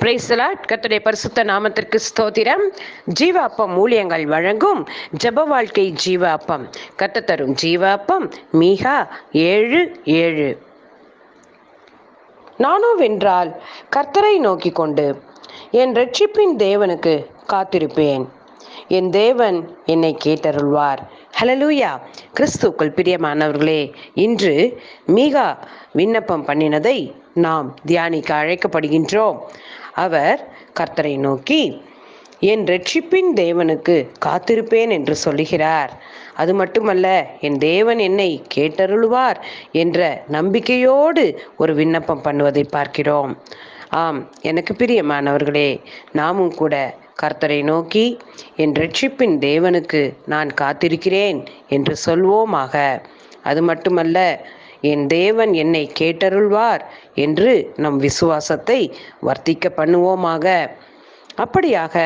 பிரைஸ்லாட் கத்துடைய பரிசுத்த நாமத்திற்கு ஸ்தோத்திரம். ஜீவ அப்பம் ஊழியங்கள் வழங்கும் ஜப வாழ்க்கை ஜீவ அப்பம் கத்த தரும் ஜீவ அப்பம் மீகா ஏழு ஏழு. நானோ வென்றால் கர்த்தரை நோக்கி கொண்டு என் ரட்சிப்பின் தேவனுக்கு காத்திருப்பேன். என் தேவன் என்னை கேட்டருள்வார். ஹலலூயா கிறிஸ்துக்குள் பிரியமானவர்களே இன்று மீகா விண்ணப்பம் பண்ணினதை நாம் தியானிக்க அழைக்கப்படுகின்றோம். அவர் கர்த்தரை நோக்கி என் ரட்சிப்பின் தேவனுக்கு காத்திருப்பேன் என்று சொல்லுகிறார். அது மட்டுமல்ல என் தேவன் என்னை கேட்டருளுவார் என்ற நம்பிக்கையோடு ஒரு விண்ணப்பம் பண்ணுவதை பார்க்கிறோம். ஆம் எனக்கு பிரியமானவர்களே நாமும் கூட கர்த்தரை நோக்கி என் ரட்சிப்பின் தேவனுக்கு நான் காத்திருக்கிறேன் என்று சொல்வோமாக. அது மட்டுமல்ல என் தேவன் என்னை கேட்டருள்வார் என்று நம் விசுவாசத்தை வர்த்திக்க பண்ணுவோமாக. அப்படியாக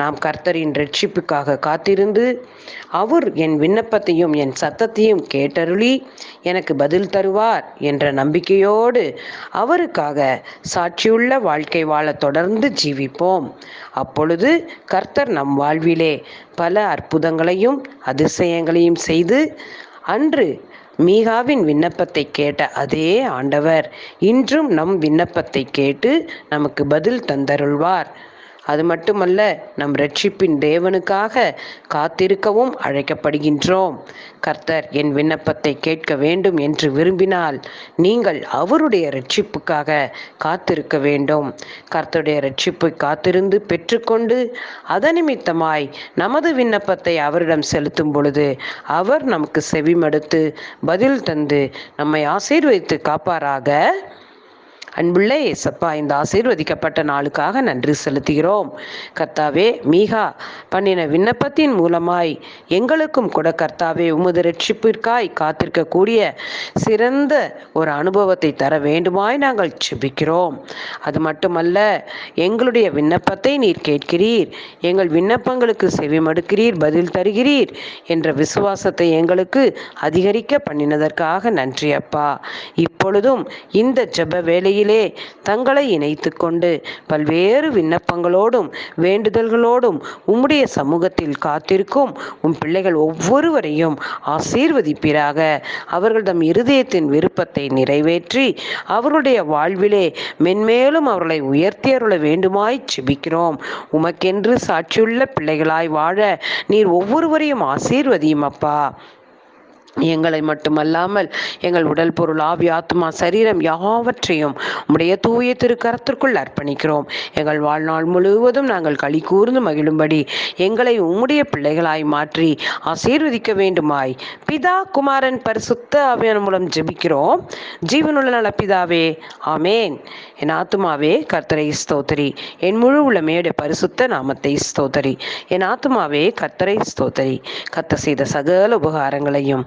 நாம் கர்த்தரின் ரட்சிப்புக்காக காத்திருந்து அவர் என் விண்ணப்பத்தையும் என் சத்தத்தையும் கேட்டருளி எனக்கு பதில் தருவார் என்ற நம்பிக்கையோடு அவருக்காக சாட்சியுள்ள வாழ்க்கை வாழ தொடர்ந்து ஜீவிப்போம். அப்பொழுது கர்த்தர் நம் வாழ்விலே பல அற்புதங்களையும் அதிசயங்களையும் செய்து அன்று மீகாவின் விண்ணப்பத்தை கேட்ட அதே ஆண்டவர் இன்றும் நம் விண்ணப்பத்தை கேட்டு நமக்கு பதில் தந்தருள்வார். அது மட்டுமல்ல நம் ரட்சிப்பின் தேவனுக்காக காத்திருக்கவும் அழைக்கப்படுகின்றோம். கர்த்தர் என் விண்ணப்பத்தை கேட்க வேண்டும் என்று விரும்பினால் நீங்கள் அவருடைய ரட்சிப்புக்காக காத்திருக்க வேண்டும். கர்த்தருடைய ரட்சிப்பை காத்திருந்து பெற்றுக்கொண்டு அதனிமித்தமாய் நமது விண்ணப்பத்தை அவரிடம் செலுத்தும் பொழுது அவர் நமக்கு செவிமடுத்து பதில் தந்து நம்மை ஆசீர்வதித்து காப்பாராக. அன்புள்ள ஏசப்பா இந்த ஆசீர்வதிக்கப்பட்ட நாளுக்காக நன்றி செலுத்துகிறோம். கர்த்தாவே மீகா பண்ணின விண்ணப்பத்தின் மூலமாய் எங்களுக்கும் கூட கர்த்தாவே உமது ரட்சிப்பிற்காய் காத்திருக்கக்கூடிய சிறந்த ஒரு அனுபவத்தை தர வேண்டுமாய் நாங்கள் செபிக்கிறோம் அது மட்டுமல்ல எங்களுடைய விண்ணப்பத்தை நீர் கேட்கிறீர் எங்கள் விண்ணப்பங்களுக்கு செவிமடுக்கிறீர் பதில் தருகிறீர் என்ற விசுவாசத்தை எங்களுக்கு அதிகரிக்க பண்ணினதற்காக நன்றி அப்பா. இப்பொழுதும் இந்த ஜப வேலையிலே வேளையிலே தங்களை இணைத்து கொண்டு பல்வேறு விண்ணப்பங்களோடும் வேண்டுதல்களோடும் உம்முடைய சமூகத்தில் காத்திருக்கும் உம் பிள்ளைகள் ஒவ்வொருவரையும் ஆசீர்வதிப்பீராக. அவர்கள் தம் இருதயத்தின் விருப்பத்தை நிறைவேற்றி அவருடைய வாழ்விலே மென்மேலும் அவர்களை உயர்த்தியருள வேண்டுமாய் செபிக்கிறோம் உமக்கென்று சாட்சியுள்ள பிள்ளைகளாய் வாழ நீர் ஒவ்வொருவரையும் ஆசீர்வதியும் அப்பா. எங்களை மட்டுமல்லாமல் எங்கள் உடல் பொருள் ஆவி ஆத்மா சரீரம் யாவற்றையும் உடைய தூய திருக்கரத்திற்குள் அர்ப்பணிக்கிறோம். எங்கள் வாழ்நாள் முழுவதும் நாங்கள் களி கூர்ந்து மகிழும்படி எங்களை உம்முடைய பிள்ளைகளாய் மாற்றி ஆசீர்வதிக்க வேண்டுமாய். பிதா குமாரன் பரிசுத்த ஆவியான மூலம் ஜெபிக்கிறோம். ஜீவனுள்ள நல பிதாவே ஆமேன். என் ஆத்துமாவே கர்த்தரை ஸ்தோத்தரி. என் முழு உள்ளமையுடைய பரிசுத்த நாமத்தை ஸ்தோத்தரி. என் ஆத்துமாவே கர்த்தரை ஸ்தோத்தரி. கத்த செய்த சகல உபகாரங்களையும்